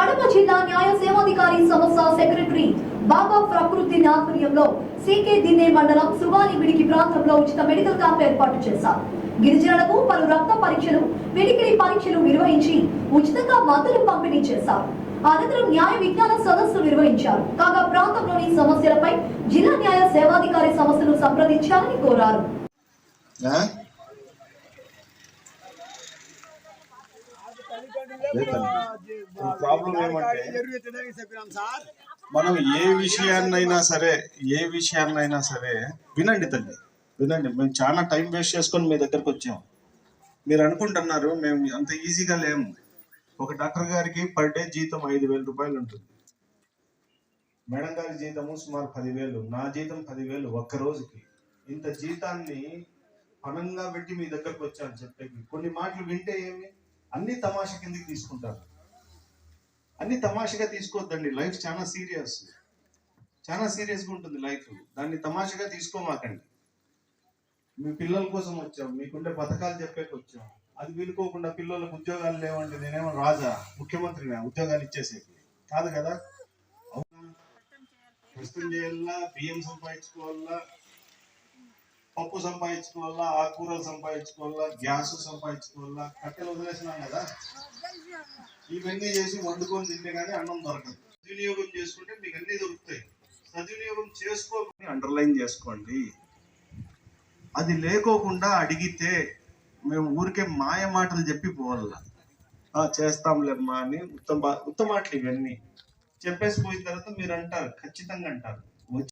కడప జిల్లా న్యాయ సేవాధికారి సంస్థ సెక్రటరీ బాబా ప్రకృతి ఆధ్వర్యంలో సీకే దిన్నే మండలం సుగాలివిడికి ప్రాంతంలో ఉచిత మెడికల్ క్యాంప్ ఏర్పాటు చేశారు. గిరిజనులకు పలు రక్త పరీక్షలు విడికిడి పరీక్షలు నిర్వహించి ఉచితంగా మందులు పంపిణీ చేశారు. అనంతరం న్యాయ విజ్ఞాన సదస్సు నిర్వహించారు. కాగా ప్రాంతంలోని సమస్యలపై జిల్లా న్యాయ సేవాధికారి సంస్థను సంప్రదించాలని కోరారు. ప్రాబ్లం ఏమంటే మనం ఏ విషయాన్నైనా సరే ఏ విషయాన్నైనా సరే వినండి తల్లి వినండి. మేము చాలా టైం వేస్ట్ చేసుకొని మీ దగ్గరకు వచ్చాం. మీరు అనుకుంటున్నారు మేము అంత ఈజీగా లేము. ఒక డాక్టర్ గారికి పర్ డే జీతం ఐదు వేల రూపాయలు ఉంటుంది. మేడం గారి జీతము సుమారు పదివేలు నా జీతం పదివేలు ఒక్క రోజుకి. ఇంత జీతాన్ని పనంగా పెట్టి మీ దగ్గరకు వచ్చాను చెప్పేకి. కొన్ని మాటలు వింటే ఏమి? అన్ని తమాష కిందకి తీసుకుంటారు. అన్ని తమాషగా తీసుకోవద్దండి. లైఫ్ చాలా సీరియస్. చాలా సీరియస్గా ఉంటుంది లైఫ్. దాన్ని తమాషగా తీసుకోమాకండి. మీ పిల్లల కోసం వచ్చాం. మీకుండే పథకాలు చెప్పేకి వచ్చాం. అది వీలుకోకుండా పిల్లలకు ఉద్యోగాలు లేవండి. నేనేమో రాజా ముఖ్యమంత్రిని? ఉద్యోగాలు ఇచ్చేసేకి. కాదు కదా? అవునా? ప్రస్తుతం చేయాలా? బియ్యం సంపాదించుకోవాలా? పప్పు సంపాదించుకోవాలా ఆకుకూరలు సంపాదించుకోవాలా గ్యాస్ సంపాదించుకోవాలా కట్టెలు వదిలేసినాం కదా? ఇవన్నీ చేసి వండుకొని తింటే కానీ అన్నం దొరకదు. సద్వినియోగం చేసుకుంటే మీకు అన్ని దొరుకుతాయి. సద్వినియోగం చేసుకోమని అండర్లైన్ చేసుకోండి. అది లేకోకుండా అడిగితే మేము ఊరికే మాయ మాటలు చెప్పి పోవాలా "ఆ, చేస్తాంలేమ్మా అని ఉత్తమ ఉత్తమ మాటలు ఇవన్నీ. చెప్పేసి పోయిన తర్వాత మీరు అంటారు ఖచ్చితంగా అంటారు.